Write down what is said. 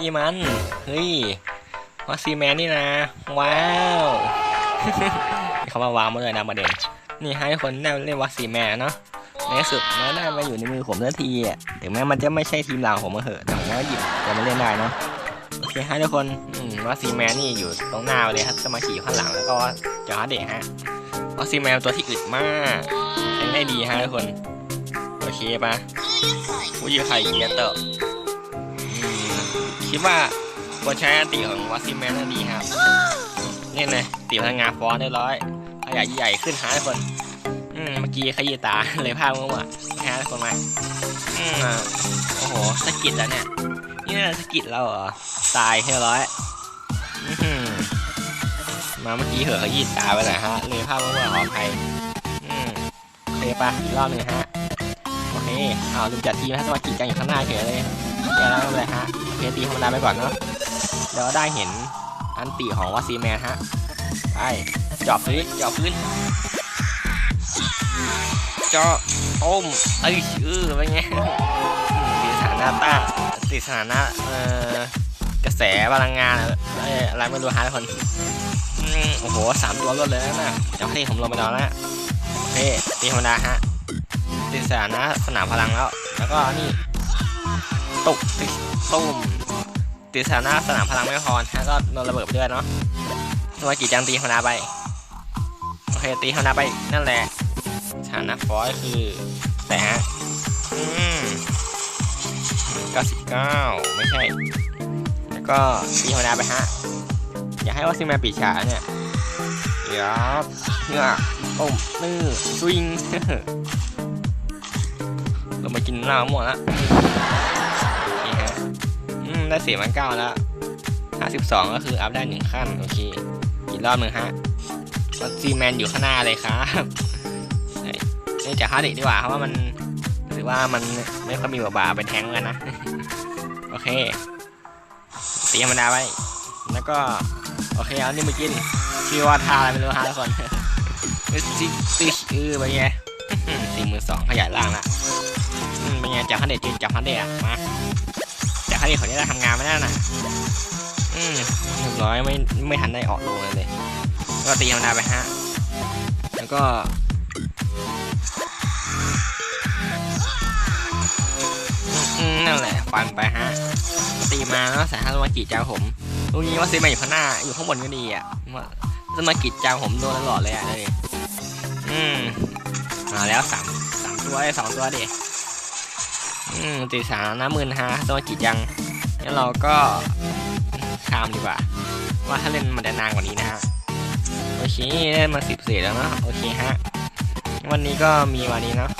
นี่มัน เฮ้ยวัคซีแมนนี่นะ ว้าวเขามาวางมาเลยนะประเด็น นี่ให้คนได้เล่นวัคซีแมนเนาะในที่สุดมันได้มาอยู่ในมือผมทันทีอะถึงแม้มันจะไม่ใช่ทีมเราผมมาเหอะแต่ผมก็หยิบจะมาเล่นได้เนาะโอเคฮะทุกคนอืมวัคซีแมนนี่อยู่ตรงหน้าเลยครับสมาชิกข้างหลังแล้วก็จอร์เดะฮะวัคซีแมนตัวที่อึดมากใช้ได้ดีฮะทุกคน โอเคปะวุ้ยไข่เกียร์เตอร์อืม คิดว่าควรใช้อันติของวัซีแมนน่าดีครับนี่เลยตีพลังงานฟอนต์เรียบร้อยขยายใหญ่ขึ้นฮะทุกคนอืมเมื่อกี้ขยี้ตาเลยภาพมั่วๆนะฮะทุกคนมาอืมอะโอ้โหสกิดแล้วเนี่ยนี่น่าสกิดเราเหรอตายเรียบร้อยมาเมื่อกี้เหอะขยี้ตาไปหน่อยฮะเลยภาพมั่วๆขออภัยอืมโอเคปะอีกรอบหนึ่งฮะโอเคเอาลืมจัดทีมให้สมาชิกกันอยู่ข้างหน้าเฉยเลยแกแล้วเป็นไรฮะ เคตีธรรมดาไปก่อนเนาะเดี๋ยวได้เห็นอันติของวาซีแมนฮะไปจอบพื้นจอบพื้นจาะต้มเอ้ยชื่อเป็นไงติดสถานะต้าติดสถานะเอ่อกระแสพลังงานเอ้ยอะไรไม่รู้ฮะทุกคนโอ้โหสามตัวรวดเลยนะจ้าที่ผมลงไปนอนแล้วเฮ้ตีธรรมดาฮะติดสถานะสนามพลังแล้ว แล้วก็นี่ตกติดตุ้ม ติดสถานะสนามพลังไม่พอฮะก็โดนระเบิดไปด้วยเนาะตัวกี่จังตีธรรมดาไปโอเคตีธรรมดาไปนั่นแหละสถานะฟอยคือแต่ฮะอืม99 ไม่ใช่ แล้วก็ตีธรรมดาไปฮะ อยากให้ว่าซิมาปีฉาเนี่ยเดี๋ยวเงือกต้มนื่อสวิงเรามากินเหล้าหมดละ ได้สียมันเก้าแล้ว52ก็คืออัพได้หนึ่งขั้นโอเคอีกรอบหนึ่งฮะวัคซีแมนอยู่ข้างหน้าเลยครับเอ้ยเอ้ยจากฮาร์ดอีกดีกว่าเพราะว่ามันหรือว่ามันไม่ค่อยมีบทบาทเป็นแทงกันนะ โอเคตีธรรมดาไว้ แล้วก็ โอเคเอานี่มากินชื่อว่าทาอะไรไม่รู้ฮะทุกคนซิติชเออไปไงสี่หมื่นสองขยายล่างละเป็นไงจากฮันเดจริงจากฮันเดจอะมา นเดจเขาจะได้ทำงานไม่ได้น่ะอืมเรียบร้อยไม่ไม่ทันได้ออกโลเลยเลย ก็ตีธรรมดาไปฮะ แล้วก็อืมนั่นแหละฟันไปฮะ ตีมาแล้วสายฮาสมากิจาวผมตรงนี้ว่าซีมาอยู่ข้างหน้าอยู่ข้างบนก็ดีอะว่าสมากิจจาวผมโดนตลอดเลยอะเลย อืมมาแล้วสามสามตัวได้สองตัวเด็ อืมตีสามน้ำมืนฮะสมากิจยังงั้นเราก็ข้ามดีกว่า ว่าถ้าเล่นมันจะนานกว่านี้นะฮะ โอเคได้มาสิบเศษแล้วนะโอเคฮะ วันนี้ก็มีวันนี้เนาะ